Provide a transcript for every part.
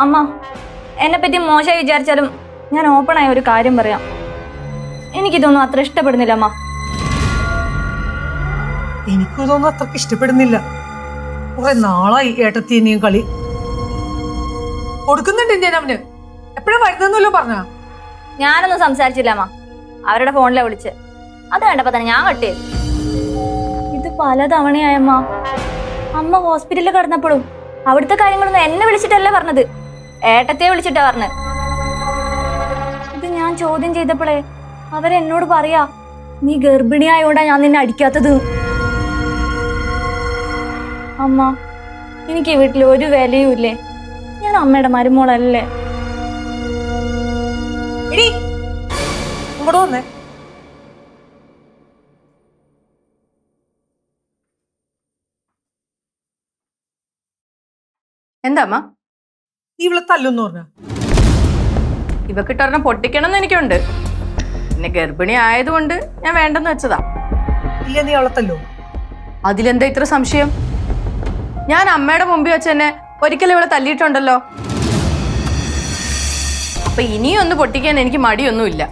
അമ്മ എന്നെ പറ്റി മോശമായി വിചാരിച്ചാലും ഞാൻ ഓപ്പണായ ഒരു കാര്യം പറയാം. എനിക്കിതൊന്നും അത്ര ഇഷ്ടപ്പെടുന്നില്ല അമ്മ. എനിക്കും ഇതൊന്നും അത്രയ്ക്ക് ഇഷ്ടപ്പെടുന്നില്ല. കുറെ നാളായി ഏട്ടത്തി എന്നെയും കളി. കൊടുക്കുന്നുണ്ട് ഞാൻ അവന് എപ്പോഴും വരുന്നല്ലോ പറഞ്ഞ? ഞാനൊന്നും സംസാരിച്ചില്ല അമ്മ. അവരുടെ ഫോണിലെ വിളിച്ച്. അത് കണ്ടപ്പോ തന്നെ ഞാൻ കട്ടേ ഇത് പലതവണയായമ്മ അമ്മ ഹോസ്പിറ്റലിൽ കിടന്നപ്പോഴും അവിടുത്തെ കാര്യങ്ങളൊന്നും എന്നെ വിളിച്ചിട്ടല്ല പറഞ്ഞത്. ഏട്ടത്തെ വിളിച്ചിട്ടാ പറഞ്ഞ്. ഇത് ഞാൻ ചോദ്യം ചെയ്തപ്പോഴേ അവരെന്നോട് പറയാ നീ ഗർഭിണിയായോണ്ടാ ഞാൻ നിന്നെ അടിക്കാത്തത്. അമ്മ എനിക്ക് ഈ വീട്ടിൽ ഒരു വിലയും ഇല്ലേ? ഞാൻ അമ്മയുടെ മരുമോളല്ലേ? എടി ഇങ്ങോട്ട് വന്നേ. എന്താ അമ്മ? നീ ഇവളെ തല്ലുന്നു പറഞ്ഞ? ഇവക്കിട്ടൊരെണ്ണം പൊട്ടിക്കണം എന്ന് എനിക്കുണ്ട്. പിന്നെ ഗർഭിണി ആയതുകൊണ്ട് ഞാൻ വേണ്ടെന്ന് വെച്ചതാ. ഇല്ല നീ അവളെ തല്ലോ അതിലെന്താ ഇത്ര സംശയം? ഞാൻ അമ്മയുടെ മുമ്പിൽ വെച്ച് തന്നെ ഒരിക്കലും ഇവളെ തല്ലിയിട്ടുണ്ടല്ലോ. അപ്പൊ ഇനിയും ഒന്ന് പൊട്ടിക്കാൻ എനിക്ക് മടിയൊന്നുമില്ല.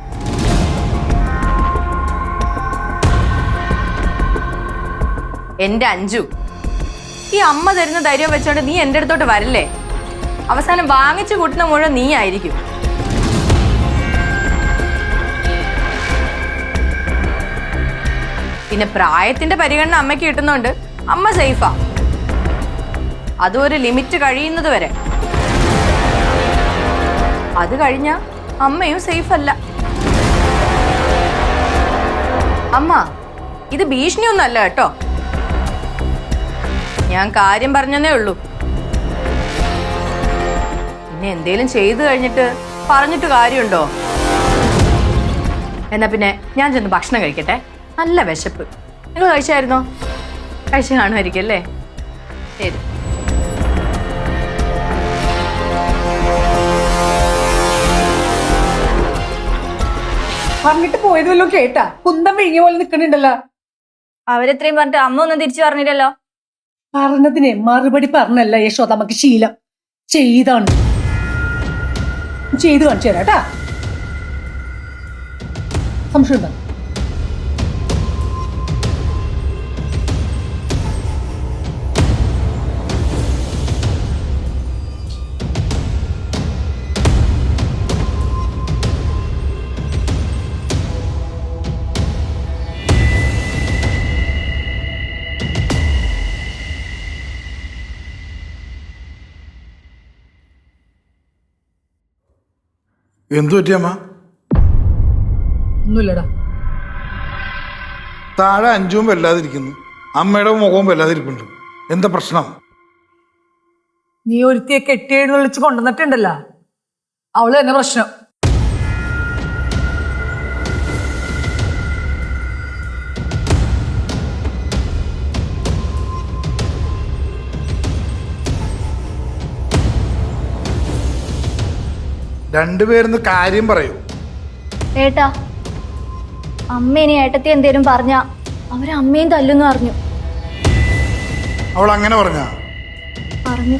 എന്റെ അഞ്ചു ഈ അമ്മ തരുന്ന ധൈര്യം വെച്ചോണ്ട് നീ എന്റെ അടുത്തോട്ട് വരില്ലേ? അവസാനം വാങ്ങിച്ചു കൂട്ടുന്ന മുഴുവൻ നീ ആയിരിക്കും. പിന്നെ പ്രായത്തിന്റെ പരിഗണന അമ്മയ്ക്ക് കിട്ടുന്നുണ്ട് അമ്മ സേഫാ. അതും ഒരു ലിമിറ്റ് കഴിയുന്നത് വരെ. അത് കഴിഞ്ഞ അമ്മയും സേഫ് അല്ല അമ്മ ഇത് ഭീഷണിയൊന്നല്ല കേട്ടോ. ഞാൻ കാര്യം പറഞ്ഞതേ ഉള്ളൂ. പിന്നെ എന്തേലും ചെയ്തു കഴിഞ്ഞിട്ട് പറഞ്ഞിട്ട് കാര്യമുണ്ടോ? എന്നാ പിന്നെ ഞാൻ ചെന്ന് ഭക്ഷണം കഴിക്കട്ടെ. നല്ല വിശപ്പ്. നിങ്ങൾ കഴിച്ചായിരുന്നോ? കഴിച്ചു കാണുമായിരിക്കും അല്ലേ? ശരി. പറഞ്ഞിട്ട് പോയതല്ലോ കേട്ടാ. കുന്തം വിഴിഞ്ഞ പോലെ നിക്കണുണ്ടല്ലോ അവരെത്രയും പറഞ്ഞിട്ട് അമ്മ ഒന്നും തിരിച്ചു പറഞ്ഞില്ലല്ലോ? പറഞ്ഞതിനെ മറുപടി പറഞ്ഞല്ല യശോദമ്മക്ക് നമുക്ക് ശീലം. ചെയ്താണ്. ചെയ്ത് കാണിച്ചു തരാം കേട്ടാ. സംശയം എന്തു പറ്റിയമ്മ ഒന്നുമില്ലടാ. താഴെ അഞ്ചും വല്ലാതിരിക്കുന്നു. അമ്മയുടെ മുഖവും വല്ലാതിരിപ്പുണ്ട്. എന്താ പ്രശ്നം? നീ ഒരുത്തിയെ കെട്ടിയെഴുന്നള്ളിച്ച് കൊണ്ടുവന്നിട്ടുണ്ടല്ലോ. അവൾ തന്നെ പ്രശ്നം. രണ്ടുപേരുന്ന് കാര്യം പറയൂ. ഏട്ടാ അമ്മ ഇനി ഏട്ടത്തി എന്തേലും പറഞ്ഞ അവർ അമ്മയും തല്ലുന്നു പറഞ്ഞു. അവൾ അങ്ങനെ പറഞ്ഞ. പറഞ്ഞു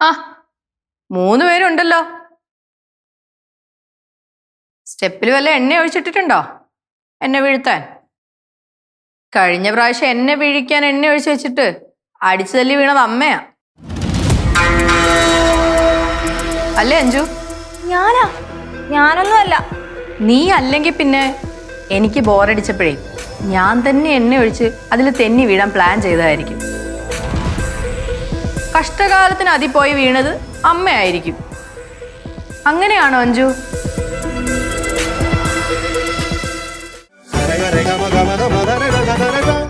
ആ മൂന്ന് പേരുണ്ടല്ലോ. സ്റ്റെപ്പിൽ വല്ല എണ്ണ ഒഴിച്ചിട്ടിട്ടുണ്ടോ? എന്നെ വീഴ്ത്താൻ? കഴിഞ്ഞ പ്രാവശ്യം എന്നെ വീഴിക്കാൻ എണ്ണ ഒഴിച്ചു വെച്ചിട്ട് അടിച്ചു തല്ലി വീണത് അമ്മയാ അല്ലേ അഞ്ജു ഞാനാ ഞാനൊന്നും അല്ല നീ അല്ലെങ്കിൽ പിന്നെ എനിക്ക് ബോറടിച്ചപ്പോഴേ ഞാൻ തന്നെ എണ്ണ ഒഴിച്ച് അതിൽ തെന്നി വീഴാൻ പ്ലാൻ ചെയ്തതായിരിക്കും കഷ്ടകാലത്തിന് അതി പോയി വീണത് അമ്മയായിരിക്കും അങ്ങനെയാണോ അഞ്ജു ഗമ ഗമ maga,